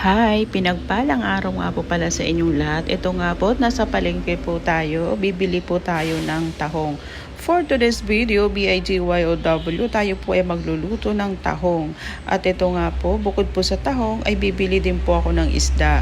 Hi, pinagpalang araw nga po pala sa inyong lahat. Ito nga po, nasa palengke po tayo. Bibili po tayo ng tahong. For today's video, BIGYOW, tayo po ay magluluto ng tahong. At ito nga po, bukod po sa tahong, ay bibili din po ako ng isda.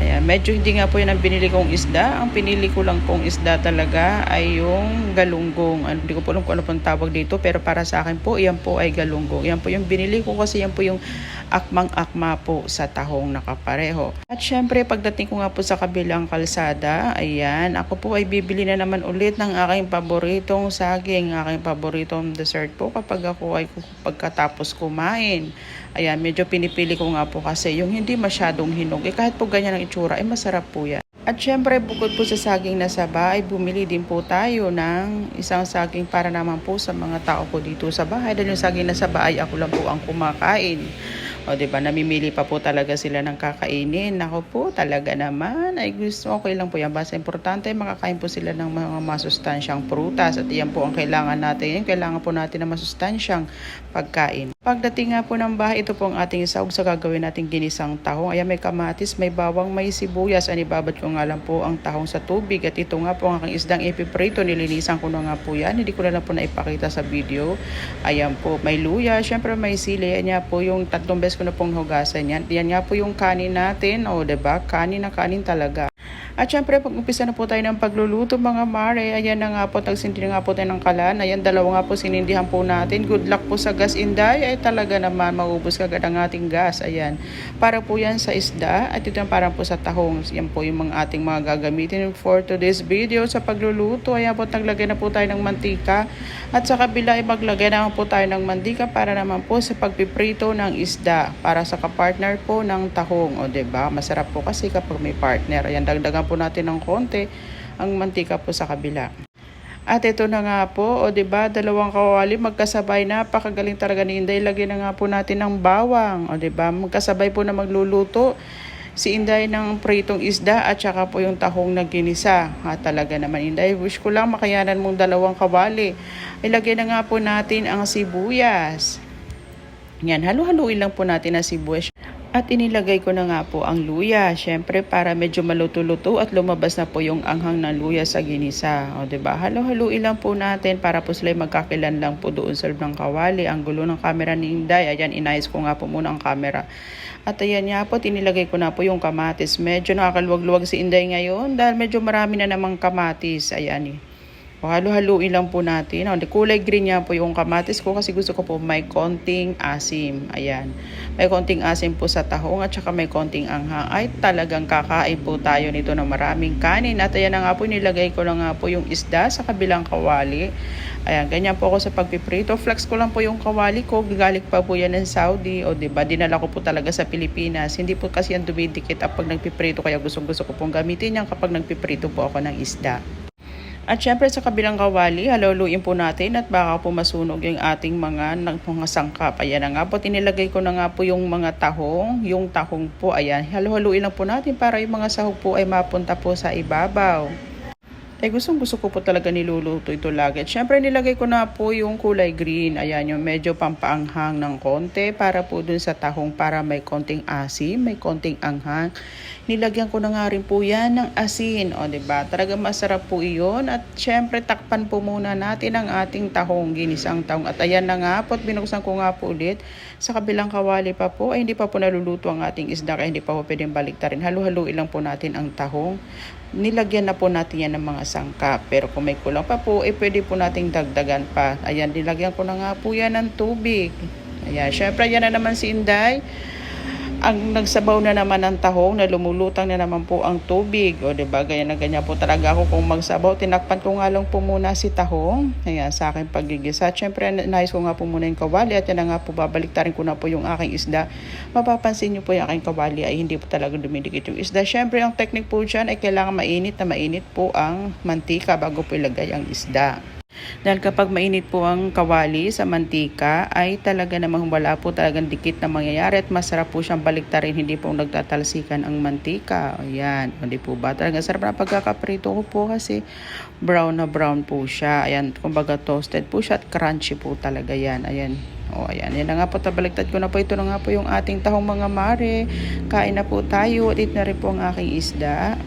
Ayan, medyo hindi nga po yan ang binili kong isda. Ang pinili ko lang pong isda talaga ay yung galunggong. Ano, hindi ko po alam kung ano pong tawag dito, pero para sa akin po, yan po ay galunggong. Yan po yung binili ko kasi yan po yung akmang-akma po sa tahong nakapareho. At syempre, pagdating ko nga po sa kabilang kalsada, ayan, ako po ay bibili na naman ulit ng aking paboritong saging, aking paboritong dessert po kapag ako ay pagkatapos kumain. Ayan, medyo pinipili ko nga po kasi yung hindi masyadong hinog. Eh kahit po ganyan ang itsura, eh masarap po yan. At syempre, bukod po sa saging na saba, ay bumili din po tayo ng isang saging para naman po sa mga tao ko dito sa bahay. Dahil yung saging na saba ay ako lang po ang kumakain. O, di ba? Namimili pa po talaga sila ng kakainin. Ako po, talaga naman. Ay gusto, okay lang po yan. Basta importante, makakain po sila ng mga masustansyang prutas. At yan po ang kailangan natin. Kailangan po natin ng masustansyang pagkain. Pagdating nga po ng bahay, ito po ang ating sahog sa gagawin nating ginisang tahong. Ayan, may kamatis, may bawang, may sibuyas. Anibabat ko nga lang po ang tahong sa tubig. At ito nga po ang aking isdang ipiprito. Nilinisan ko na nga po yan. Hindi ko na lang po naipakita sa video. Ayan po, may luya. Siyempre may sili. Ayan nga po yung tatlong beses ko na pong hugasan yan. Yan nga po yung kanin natin. O, ba diba? Kanin na kanin talaga. At syempre, pag umpisa na po tayo ng pagluluto mga mare, ayan na nga po, nagsindi na nga po tayo ng kalan. Ayan, dalawa nga po sinindihan po natin. Good luck po sa gas inday. Ay talaga naman, maubos kagad ang ating gas. Ayan, para po yan sa isda. At ito parang po sa tahong. Yan po yung mga ating mga gagamitin for today's video sa pagluluto. Ayan po, naglagay na po tayo ng mantika. At sa kabila, ay maglagay na po tayo ng mantika para naman po sa pagpiprito ng isda. Para sa kapartner po ng tahong. O, ba diba? Masarap po kasi kapag may partner. Ayan, dagdagan po natin ng konti ang mantika po sa kabila. At ito na nga po, o ba, dalawang kawali magkasabay na, pakagaling talaga ni Inday. Lagyan na nga po natin ng bawang, o ba? Magkasabay po na magluluto si Inday ng pritong isda at saka po yung tahong na ginisa. Ha, talaga naman Inday, wish ko lang makayanan mong dalawang kawali. Ilagay na nga po natin ang sibuyas. Yan, halu-haluin lang po natin ang sibuyas. At inilagay ko na nga po ang luya. Siyempre para medyo maluto-luto at lumabas na po yung anghang ng luya sa ginisa. O ba diba? Halo-haluin lang po natin para po sila magkakilan lang po doon sa ng kawali. Ang gulo ng camera ni Inday. Ayan, inayos ko nga po muna ang camera. At ayan nga po, tinilagay ko na po yung kamatis. Medyo nakakaluwag-luwag si Inday ngayon dahil medyo marami na namang kamatis. Ayan eh. O, halo-haluin lang po natin. O, kulay green niya po yung kamatis ko kasi gusto ko po may konting asim. Ayan. May konting asim po sa tahong at saka may konting anghang. Ay talagang kakain po tayo nito ng maraming kanin. At ayan na nga po nilagay ko lang nga po yung isda sa kabilang kawali. Ayan, ganyan po ako sa pagpiprito. Flex ko lang po yung kawali ko. Gigalik pa po yan ng Saudi. O, ba Dinala ko po talaga sa Pilipinas. Hindi po kasi yan dumidikit kapag nagpiprito. Kaya gusto-gusto ko pong gamitin yan kapag nagpiprito po ako ng isda. At syempre sa kabilang kawali, haluluin po natin at baka po masunog yung ating mga, mga sangkap. Ayan na nga po, tinilagay ko na nga po yung mga tahong. Yung tahong po, ayan, halu-haluin lang po natin para yung mga sahog po ay mapunta po sa ibabaw. Eh gustong gusto ko po talaga niluluto ito lagi. At syempre nilagay ko na po yung kulay green. Ayan yung medyo pampaanghang ng konti para po dun sa tahong para may konting asim, may konting anghang. Nilagyan ko na nga rin po yan ng asin. O ba diba? Talaga masarap po iyon. At syempre takpan po muna natin ang ating tahong, ginisang tahong. At ayan na nga po at binuksan ko nga po ulit. Sa kabilang kawali pa po ay hindi pa po naluluto ang ating isda kaya hindi pa po pwedeng baliktarin. Halu-haluin lang po natin ang tahong nilagyan na po natin yan ng mga sangkap. Pero kung may kulang pa po, eh pwede po nating dagdagan pa. Ayan, nilagyan ko na nga po yan ng tubig. Ayan, syempre yan na naman si Inday ang nagsabaw na naman ng tahong na lumulutang na naman po ang tubig. O diba, ganyan na ganyan po talaga ako kung magsabaw. Tinakpan ko nga lang po muna si tahong. Ayan, sa akin pagigisa. Siyempre, nais ko nga po muna yung kawali at yan na nga po babaliktarin ko na po yung aking isda. Mapapansin nyo po yung aking kawali ay hindi po talaga dumidikit yung isda. Siyempre, ang technique po dyan ay kailangan mainit na mainit po ang mantika bago po ilagay ang isda. Dahil kapag mainit po ang kawali sa mantika, ay talaga namang wala po talagang dikit na mangyayari at masarap po siyang baliktarin, hindi po nagtatalsikan ang mantika. Ayan, hindi po ba? Talaga sarap na pagkakaprito ko po kasi brown na brown po siya. Ayan, kumbaga toasted po siya at crunchy po talaga yan. Ayan, o ayan, yan na nga po, tabaliktad ko na po. Ito na nga po yung ating tahong mga mare. Kain na po tayo at ito na rin po ang aking isda.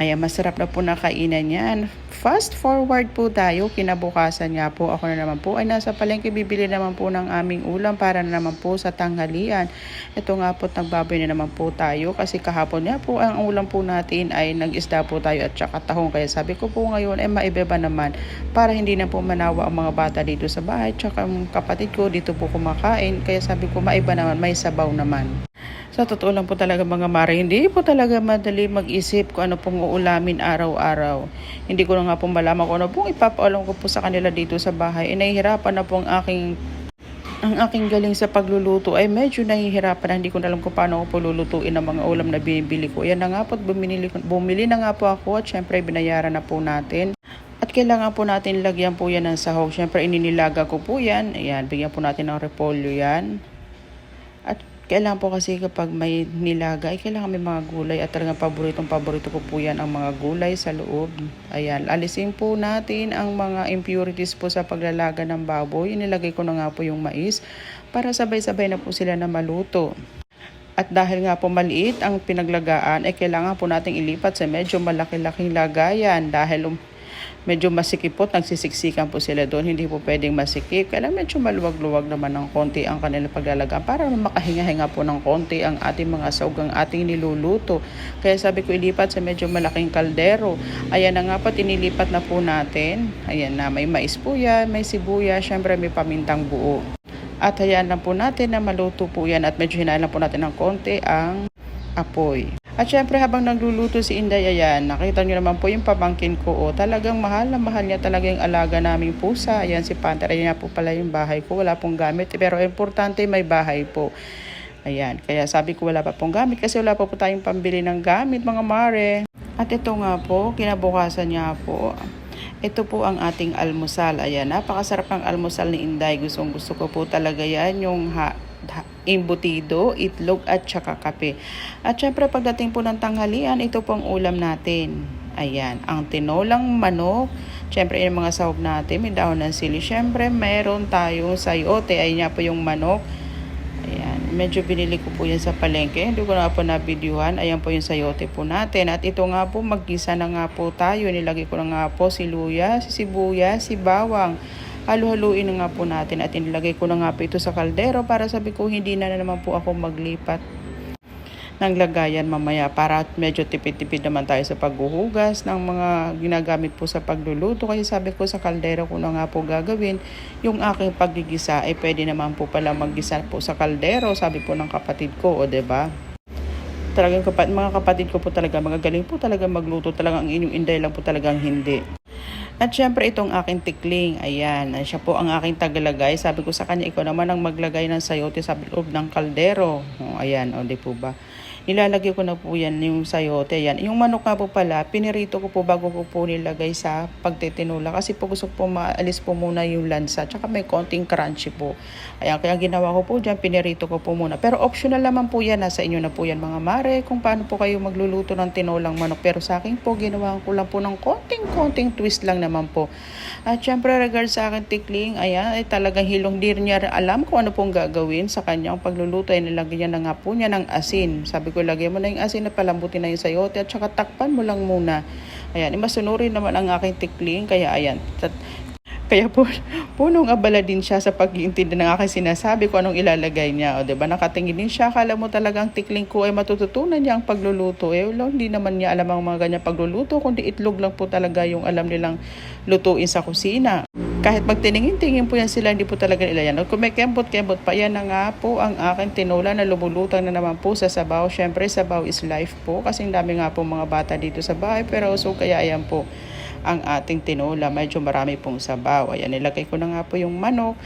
Ayan, masarap na po na kainan yan. Fast forward po tayo, kinabukasan nga po ako na naman po ay nasa palengke bibili naman po ng aming ulam para na naman po sa tanghalian. Ito nga po nagbaboy na naman po tayo kasi kahapon nga po ang ulam po natin ay nag-isda po tayo at saka tahong kaya sabi ko po ngayon ay maibeba naman para hindi na po manawa ang mga bata dito sa bahay tsaka ang kapatid ko dito po kumakain kaya sabi ko maiba naman may sabaw naman. Sa totoo lang po talaga mga mare, hindi po talaga madali mag-isip kung ano pong uulamin araw-araw. Hindi ko na nga po malaman kung ano pong ipapaalam ko po sa kanila dito sa bahay. E nahihirapan na po ang aking ang aking galing sa pagluluto ay medyo nahihirapan na hindi ko alam kung paano ko po lulutuin ang mga ulam na binibili ko. Yan na nga po, bumili, bumili na nga po ako at syempre binayaran na po natin. At kailangan po natin lagyan po yan ng sahog. Syempre ininilaga ko po yan. Ayan, bigyan po natin ng repolyo yan. Kailangan po kasi kapag may nilaga, ay kailangan may mga gulay at talagang paboritong paborito ko po yan ang mga gulay sa loob. Ayan, alisin po natin ang mga impurities po sa paglalaga ng baboy. Inilagay ko na nga po yung mais para sabay-sabay na po sila na maluto. At dahil nga po maliit ang pinaglagaan, ay kailangan po nating ilipat sa medyo malaki-laking lagayan dahil um, medyo masikipot, nagsisiksikan po sila doon. Hindi po pwedeng masikip. Kaya medyo maluwag-luwag naman ng konti ang kanilang paglalagaan para makahinga-hinga po ng konti ang ating mga saug, ang ating niluluto. Kaya sabi ko ilipat sa medyo malaking kaldero. Ayan na nga po, tinilipat na po natin. Ayan na, may mais po yan, may sibuya, syempre may pamintang buo. At hayaan lang po natin na maluto po yan at medyo hinaan lang po natin ng konti ang apoy. At syempre habang nagluluto si Inday ayan, nakita nyo naman po yung pamangkin ko. O, talagang mahal na mahal niya talaga yung alaga naming pusa. Ayan si Panther, ayan po pala yung bahay ko. Wala pong gamit, pero importante may bahay po. Ayan, kaya sabi ko wala pa pong gamit kasi wala pa po tayong pambili ng gamit mga mare. At ito nga po, kinabukasan niya po, ito po ang ating almusal. Ayan, napakasarap ng almusal ni Inday. Gustong gusto ko po talaga yan, yung ha, imbutido, itlog at saka kape. At syempre pagdating po ng tanghalian, ito po ang ulam natin. Ayan, ang tinolang manok. Syempre yung mga sahog natin, may dahon ng sili. Syempre meron tayong sayote. Ayan nga po yung manok. Ayan, medyo binili ko po yan sa palengke. Hindi ko na po na-videohan. Ayan po yung sayote po natin. At ito nga po, maggisa na nga po tayo. Nilagay ko na nga po si luya, si sibuyas, si bawang. Halu-haluin nga po natin at inilagay ko na nga po ito sa kaldero para sabi ko hindi na, na naman po ako maglipat ng lagayan mamaya para medyo tipid-tipid naman tayo sa paghuhugas ng mga ginagamit po sa pagluluto. Kasi sabi ko sa kaldero ko na nga po gagawin yung aking paggigisa ay pwede naman po pala maggisa po sa kaldero sabi po ng kapatid ko o ba diba? Talagang kapat, mga kapatid ko po talaga magagaling po talaga magluto talaga ang inyong inday lang po talagang hindi. At syempre itong aking tikling, ayan, siya po ang aking tagalagay. Sabi ko sa kanya, ikaw naman ang maglagay ng sayote sa loob ng kaldero. O, ayan, o di po ba? Nilalagay ko na po yan yung sayote. Yan. Yung manok nga po pala, pinirito ko po bago ko po nilagay sa pagtitinula. Kasi po gusto ko po maalis po muna yung lansa. Tsaka may konting crunchy po. Ayan, kaya ginawa ko po dyan, pinirito ko po muna. Pero optional naman po yan. Nasa inyo na po yan mga mare. Kung paano po kayo magluluto ng tinolang manok. Pero sa akin po, ginawa ko lang po ng konting-konting twist lang naman po. At syempre, regard sa akin tikling, ayan, ay talagang hilong dir niya alam kung ano pong gagawin sa kanyang pagluluto. Ay nilagyan na nga po niya ng asin. Sabi ko, lagyan mo na yung asin at palambutin na yung sayote at saka takpan mo lang muna. Ayan, masunurin naman ang aking tikling. Kaya ayan, kaya po, punong abala din siya sa pag-iintindi ng aking sinasabi ko anong ilalagay niya. O, diba? Nakatingin din siya. Akala mo talagang tikling ko ay matututunan niya ang pagluluto. Eh, wala, hindi naman niya alam ang mga ganyan pagluluto, kundi itlog lang po talaga yung alam nilang lutuin sa kusina. Kahit magtiningin-tingin po yan sila, hindi po talaga nila yan. Kung may kembot-kembot pa, yan na nga po ang aking tinola na lumulutang na naman po sa sabaw. Siyempre, sabaw is life po. Kasi dami nga po mga bata dito sa bahay. Pero so kaya ayan po ang ating tinola. Medyo marami pong sabaw. Ayan, nilagay ko na nga po yung manok.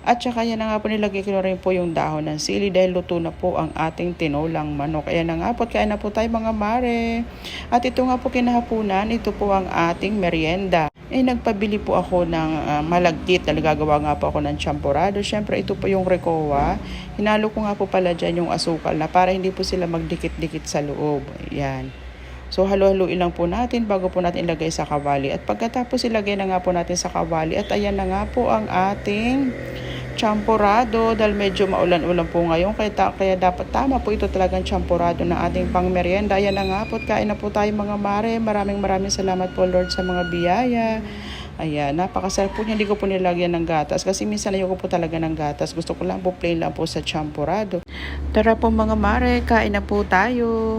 At saka yan na nga po nilagay ko na rin po yung dahon ng sili dahil luto na po ang ating tinolang manok. Ayan na nga po, kaya na po tayo mga mare. At ito nga po kinahapunan, ito po ang ating merienda. eh nagpabili po ako ng ah, malagkit na gagawa nga po ako ng champurado. Siyempre ito po yung Recoa. Hinalo ko nga po pala dyan yung asukal na para hindi po sila magdikit-dikit sa loob. Yan. So halo-haluin lang po natin bago po natin ilagay sa kawali. At pagkatapos ilagay na nga po natin sa kawali at ayan na nga po ang ating champurado dahil medyo maulan-ulan po ngayon kaya, ta- kaya dapat tama po ito talagang champurado ng ating pangmeryenda. Ayan na nga po kain na po tayo mga mare. Maraming maraming salamat po Lord sa mga biyaya. Ayan, napakasarap po niya. Hindi ko po nilagyan ng gatas kasi minsan ayoko po talaga ng gatas. Gusto ko lang po plain lang po sa champurado. Tara po mga mare, kain na po tayo.